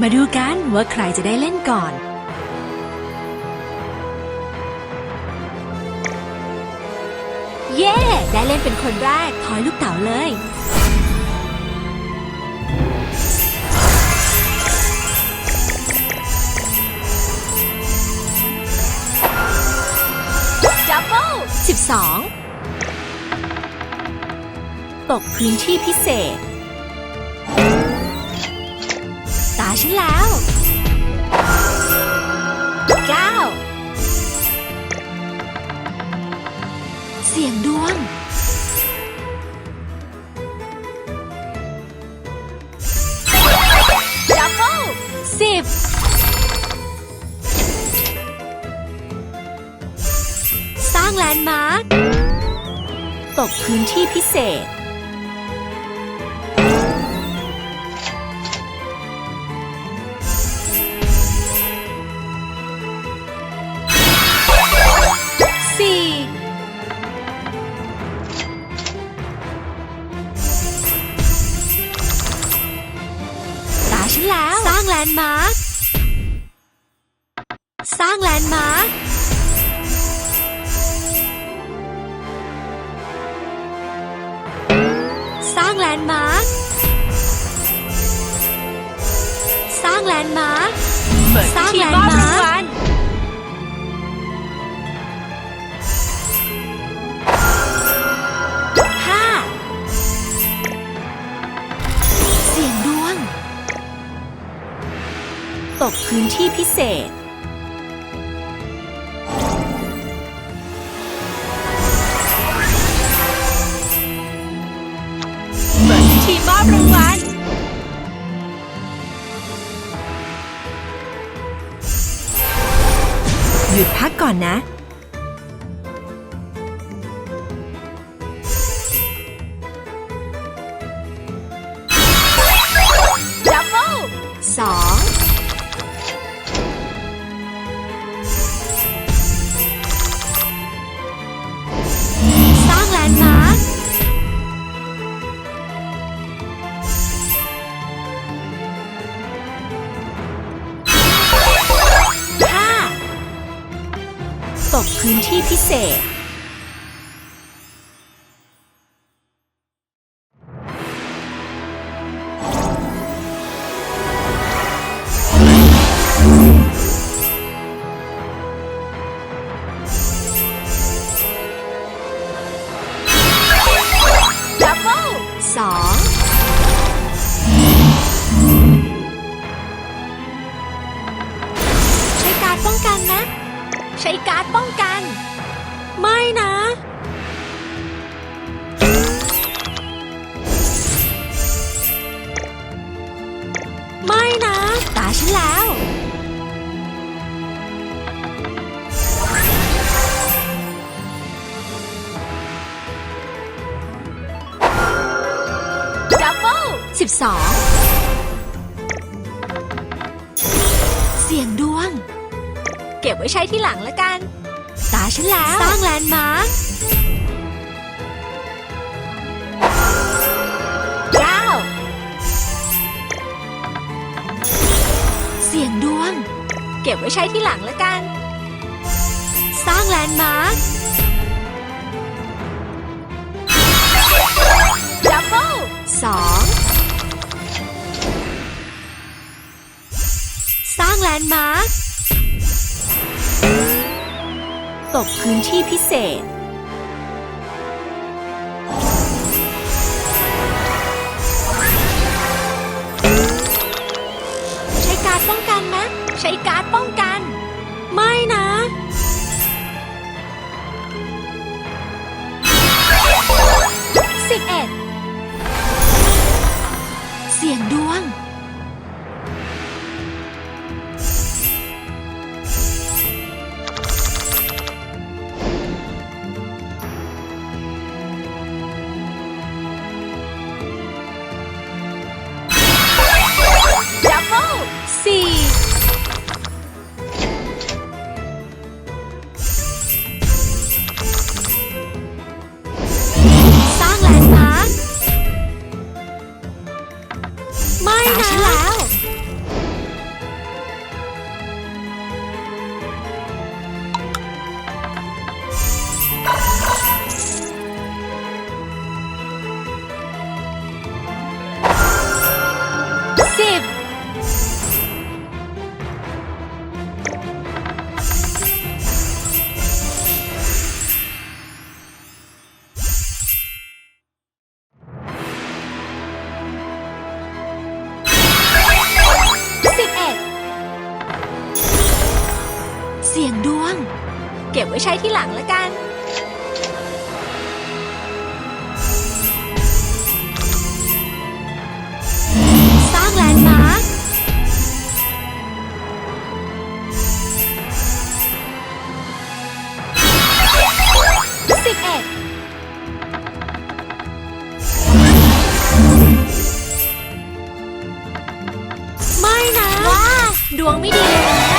มาดูกันว่าใครจะได้เล่นก่อน เย้ ได้เล่นเป็นคนแรกถอยลูกเต๋าเลย ดับเบิลสิบสองตกพื้นที่พิเศษ ฉันแล้วเก้าเสียงดวง ดับเบิลสิบสร้างแลนด์มาร์คตกพื้นที่พิเศษ ตาฉันแล้ว สร้างแลนด์มาร์คสร้างแลนด์มาร์คสร้างแลนด์มาร์คสร้างแลนด์มาร์คเปิดสร้างที่แลนมอบด์มาร์ค ตกพื้นที่พิเศษเปิดที่มอบรางวัลหยุดพักก่อนนะ พื้นที่พิเศษ ดับเบิลสองใช้การป้องกันนะ ใช้การป้อง ฉันแล้ว ดับเบิลสิบสองเสียงดวง เก็บไว้ใช้ที่หลังละกัน ตาฉันแล้ว สร้างแลนด์มาร์ค งดวง เก็บไว้ใช้ที่หลังละกัน สร้างแลนด์มาร์คดับเบิลสองสร้างแลนด์มาร์คตกพื้นที่พิเศษ ใช้การ์ดป้องกัน ไม่นะสิบเอ็ดเสียงดวง ดับเบิลสี่ ไม่ตานะ เก็บไว้ใช้ที่หลังแล้วกัน สร้างแลนด์มาร์คสิบเอ็ดไม่นะว้าดวงไม่ดีเลย